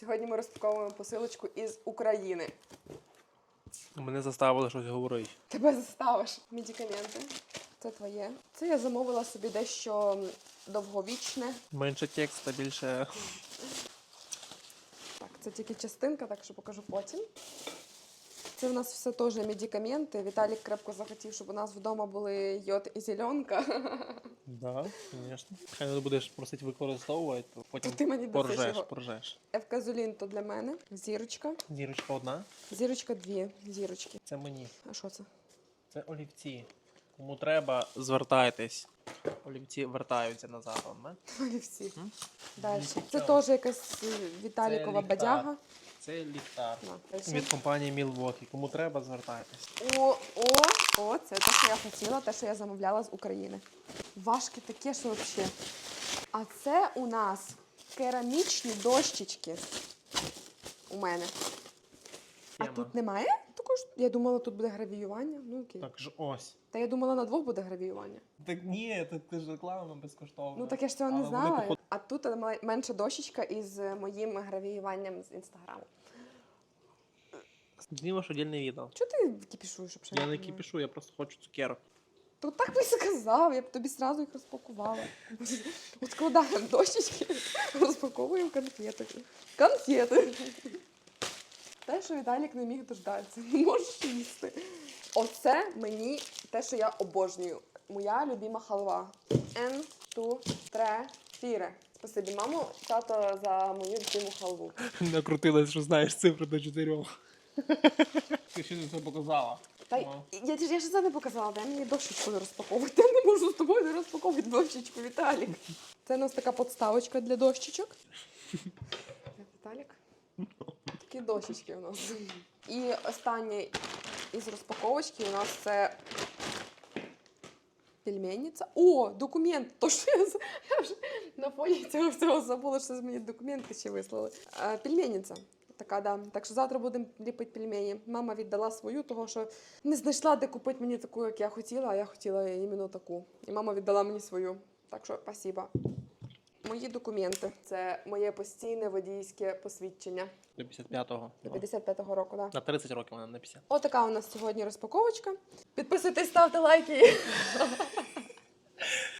Сьогодні ми розпаковуємо посилочку із України. Мене заставили щось говорити. Тебе заставиш медикаменти. Це твоє. Це я замовила собі дещо довговічне. Менше текста, більше. Так, це тільки частинка, так що покажу потім. Це в нас все теж медикаменти. Віталік крепко захотів, щоб у нас вдома були йод і зеленка. Да, звісно. Хай не будеш просити використовувати, то потім То ти мені дасиш поржеш, його. поржеш. Евказолін то для мене. Зірочка. Зірочка одна, Зірочка дві. Зірочки. це мені. А що це? Це олівці. Кому треба, звертайтесь. Олівці вертаються назад. не? Олівці. Далі. Це теж якась е, Віталікова ліхтар. бадяга. Це ліхтар. Від компанії Milwaukee. Кому треба, звертайтесь. О, о, о, це те, що я хотіла, те, що я замовляла з України. Важке таке, що взагалі. А це у нас керамічні дощечки. У мене. А Тема. тут немає? Також я думала, тут буде гравіювання. Ну окей. Так ж ось. Та я думала, на двох буде гравіювання. Так ні, це ти ж реклама безкоштовна. Ну так я ж цього не Але вони, знала. А тут менша дощечка із моїм гравіюванням з інстаграму. Знімеш отдельне відео. Чого ти кіпішуєш? Я не кипішу, я просто хочу цукерок. То так би сказав, я б тобі сразу їх розпакувала. От складаємо дощечки, розпаковуємо конфети. Конфети. Те, що Віталік не міг дождатися. Не можеш їсти. Оце мені те, що я обожнюю. Моя любима халва. Ен, ту, тре, фіре. Спасибі, мамо, тато, за мою любиму халву. Накрутилась, що знаєш цифру до чотирьох. Ти ще не все показала. Та й- Ну. я, ж- я ж це не показала, дай мені дощечку не розпаковувати. Я не можу з тобою не розпаковувати дощечку, Віталік. Це у нас така подставочка для дощечок. Віталік. Такі дощечки у нас. І останнє із розпаковочки у нас це пельменниця. О, документ! То що я, я вже на фоні цього всього забула, що з мені документи ще вислали. Е, Пельменниця. Така, да. Так що завтра будемо ліпити пельмені. Мама віддала свою, того що не знайшла, де купити мені таку, як я хотіла, а я хотіла іменно таку. І мама віддала мені свою. Так що спасибо. Мої документи. Це моє постійне водійське посвідчення До 55-го. до 55-го року. Да. На 30 років вона на 50. Отака у нас сьогодні розпаковочка. Підписуйтесь, ставте лайки.